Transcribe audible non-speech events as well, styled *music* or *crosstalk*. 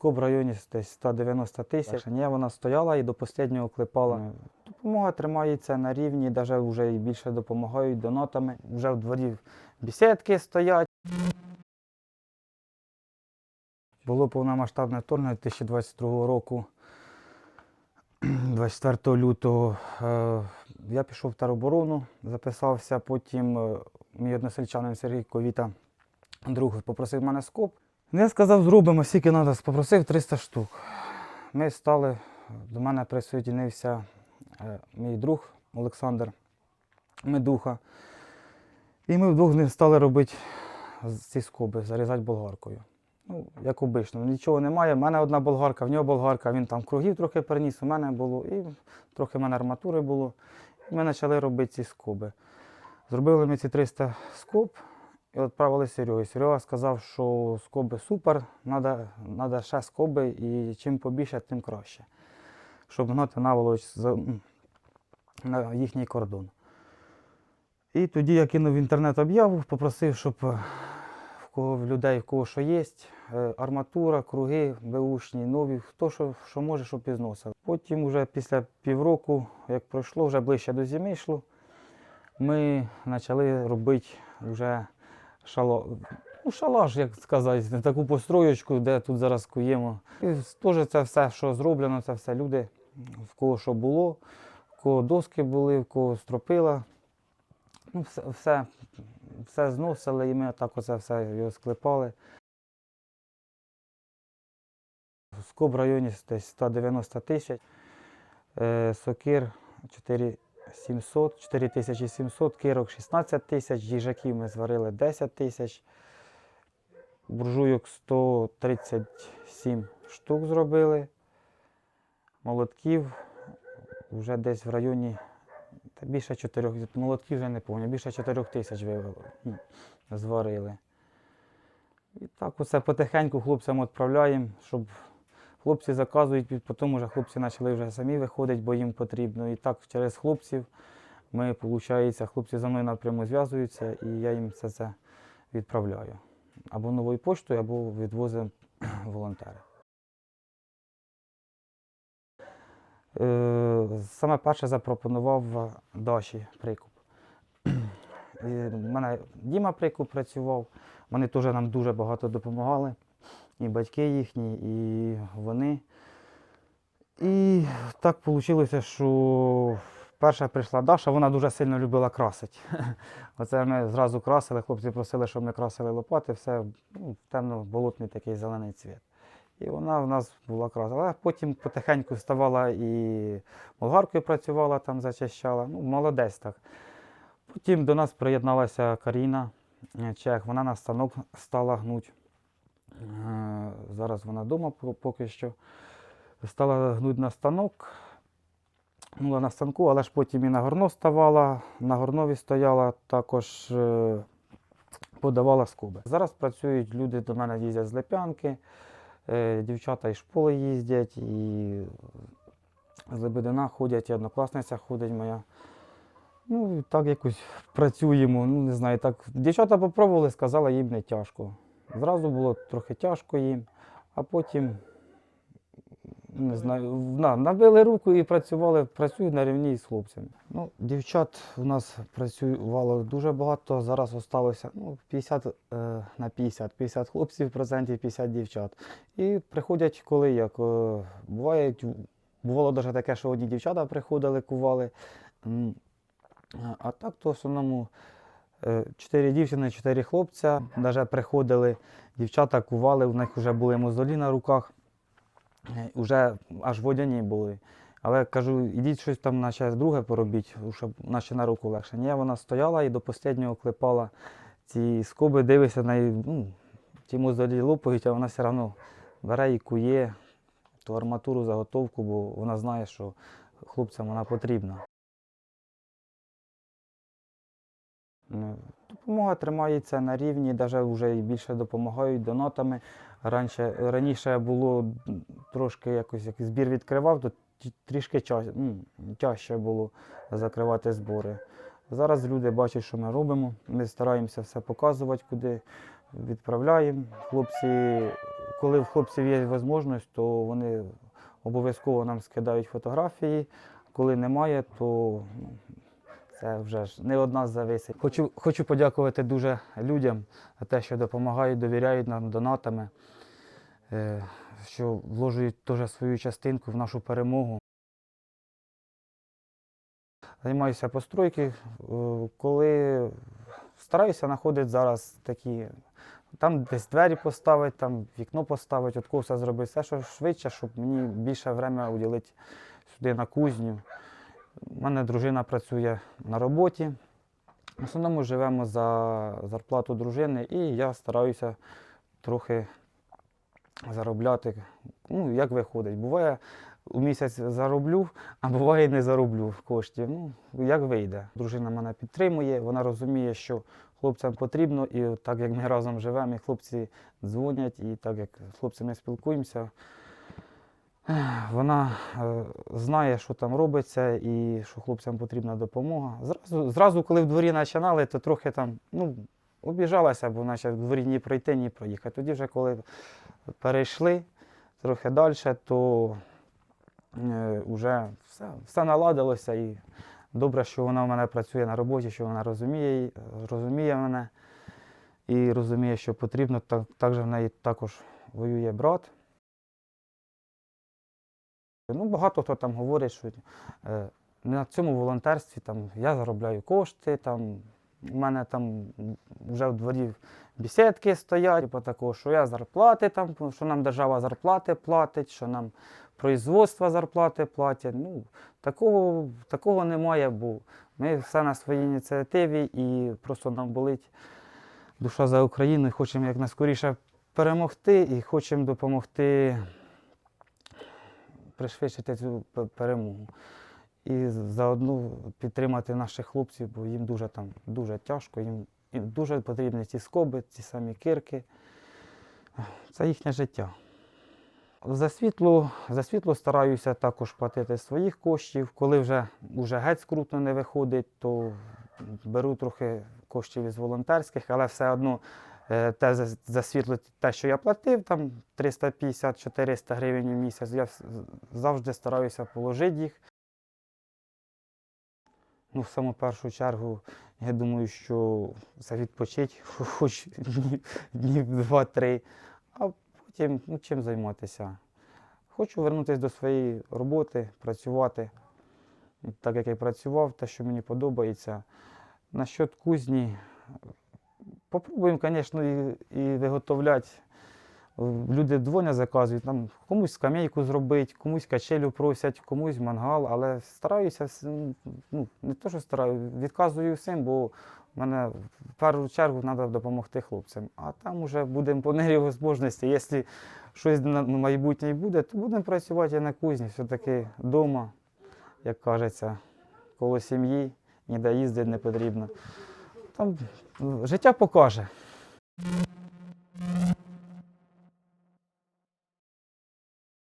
Скоб в районі десь 190 тисяч. Ні, вона стояла і до останнього клепала. Допомога тримається на рівні, навіть вже і більше допомагають донатами. Вже в дворі бесідки стоять. Було повномасштабне вторгнення 2022 року. 24 лютого е, я пішов в тероборону, записався. Потім е, мій односельчанин Сергій Ковіта, друг, попросив мене скоп. Я сказав, зробимо, скільки треба, попросив 300 штук. Ми стали, до мене присоединився е, мій друг Олександр Медуха. І ми вдвох ним стали робити ці скоби, зарізати болгаркою. Ну, як обично, нічого немає. У мене одна болгарка, в нього болгарка, він там кругів трохи переніс, у мене було, і трохи в мене арматури було. І ми почали робити ці скоби. Зробили ми ці 300 скоб і відправили Серегу. Серега сказав, що скоби супер, треба ще скоби, і чим побільше, тим краще. Щоб гнати наволоч за- на їхній кордон. І тоді я кинув інтернет об'яву, попросив, щоб е, в кого в людей, в кого що є, е, арматура, круги, беушні, нові, хто що, що може, щоб і зносив. Потім, вже після півроку, як пройшло, вже ближче до зими йшло, ми почали робити вже шало, ну, шалаш, як сказати, таку построєчку, де тут зараз куємо. І теж це все, що зроблено, це все люди, в кого що було, в кого доски були, в кого стропила. Ну, Все все, все зносили і ми так оце все його склепали. В Скоб районі десь 190 тисяч, е, сокир 4 тисячі. 700, 4700, кирок 16 тисяч, їжаків ми зварили 10 тисяч. Буржуйок 137 штук зробили. Молотків вже десь в районі та більше 4 молотків вже не пам'ятаю, більше 4 тисяч вивели, зварили. І так оце потихеньку хлопцям відправляємо, щоб хлопці заказують, потім вже хлопці почали вже самі виходити, бо їм потрібно. І так через хлопців ми, виходить, хлопці за мною напряму зв'язуються, і я їм все це відправляю. Або новою поштою, або відвозимо *clears throat* волонтери. Е, Саме перше запропонував Даші прикуп. І *clears throat* в мене Діма прикуп працював, вони теж нам дуже багато допомагали, і батьки їхні, і вони. І так вийшло, що перша прийшла Даша, вона дуже сильно любила красити. *laughs* Оце ми зразу красили, хлопці просили, щоб ми красили лопати, все ну, темно-болотний такий зелений цвіт. І вона в нас була краса. Але потім потихеньку ставала і болгаркою працювала, там зачищала. Ну, молодець так. Потім до нас приєдналася Каріна Чех, вона на станок стала гнуть. Е, Зараз вона вдома поки що. Стала гнуть на станок. Гнула на станку, але ж потім і на горно ставала, на горнові стояла, також е, подавала скоби. Зараз працюють люди до мене їздять з Лепянки. Е, Дівчата із школи їздять, і з Лебедина ходять, і однокласниця ходить моя. Ну, так якось працюємо. Ну, не знаю, так. Дівчата попробували, сказали, їм не тяжко. Зразу було трохи тяжко їм, а потім, не знаю, на, набили руку і працювали, працюють на рівні з хлопцями. Ну, дівчат у нас працювало дуже багато, зараз залишилося ну, 50 е, на 50, 50 хлопців, процентів 50 дівчат. І приходять коли як. е, Бувають, бувало навіть таке, що одні дівчата приходили, кували. А- так, то в основному чотири дівчини, чотири хлопця. Навіть приходили, дівчата кували, в них вже були мозолі на руках, е, вже аж водяні були. Але кажу, ідіть щось там наче друге поробіть, щоб наче на руку легше. Ні, вона стояла і до останнього клепала ці скоби, дивишся на ну, ті мозолі лопають, а вона все одно бере і кує ту арматуру, заготовку, бо вона знає, що хлопцям вона потрібна. Допомога тримається на рівні, навіть вже більше допомагають донатами. Раніше, раніше було трошки якось як збір відкривав, то трішки ну, тяжче було закривати збори. Зараз люди бачать, що ми робимо. Ми стараємося все показувати, куди відправляємо. Хлопці, коли в хлопців є можливість, то вони обов'язково нам скидають фотографії. Коли немає, то ну, це вже ж не одна зависить. Хочу, хочу подякувати дуже людям за те, що допомагають, довіряють нам донатами, е, що вложують теж свою частинку в нашу перемогу. Займаюся постройки, е, коли стараюся знаходити зараз такі, там десь двері поставити, там вікно поставити, от все зробити, все, що швидше, щоб мені більше время уділити сюди на кузню. У мене дружина працює на роботі. В основному живемо за зарплату дружини, і я стараюся трохи заробляти. Ну, як виходить. Буває, у місяць зароблю, а буває не зароблю коштів. Ну, як вийде. Дружина мене підтримує, вона розуміє, що хлопцям потрібно, і так як ми разом живемо, і хлопці дзвонять, і так як з хлопцями спілкуємося. *sighs* Вона е, знає, що там робиться і що хлопцям потрібна допомога. Зразу, зразу коли в дворі починали, то трохи там ну, обіжалася, бо наче в дворі ні пройти, ні проїхати. Тоді вже коли перейшли трохи далі, то е, вже все, все наладилося і добре, що вона в мене працює на роботі, що вона розуміє, розуміє мене і розуміє, що потрібно. Так, також в неї також воює брат. Ну, багато хто там говорить, що е, на цьому волонтерстві там, я заробляю кошти, там, у мене там вже в дворі бесідки стоять, типу такого, що я зарплати там, що нам держава зарплати платить, що нам производство зарплати платять. Ну, такого, такого немає, бо ми все на своїй ініціативі і просто нам болить душа за Україну і хочемо якнайскоріше перемогти і хочемо допомогти пришвидшити цю перемогу. І заодно підтримати наших хлопців, бо їм дуже там дуже тяжко, їм, дуже потрібні ці скоби, ці самі кирки. Це їхнє життя. За світло, за світло стараюся також платити своїх коштів. Коли вже, вже геть скрутно не виходить, то беру трохи коштів із волонтерських, але все одно те за, за світло, те, що я платив, там 350-400 гривень в місяць, я завжди стараюся положити їх. Ну, в саму першу чергу, я думаю, що це відпочить *laughs* хоч днів два-три, а потім ну, чим займатися. Хочу вернутися до своєї роботи, працювати так, як я працював, те, що мені подобається. Насчет кузні, попробуємо, звісно, і, і виготовляти. Люди дзвонять, заказують, там комусь скамейку зробити, комусь качелю просять, комусь мангал, але стараюся, ну, не то, що стараю, відказую всім, бо в мене в першу чергу треба допомогти хлопцям. А там вже будемо по мірі можливості. Якщо щось на майбутнє буде, то будемо працювати на кузні, все-таки вдома, як кажеться, коло сім'ї, ніде їздити не потрібно. Там життя покаже.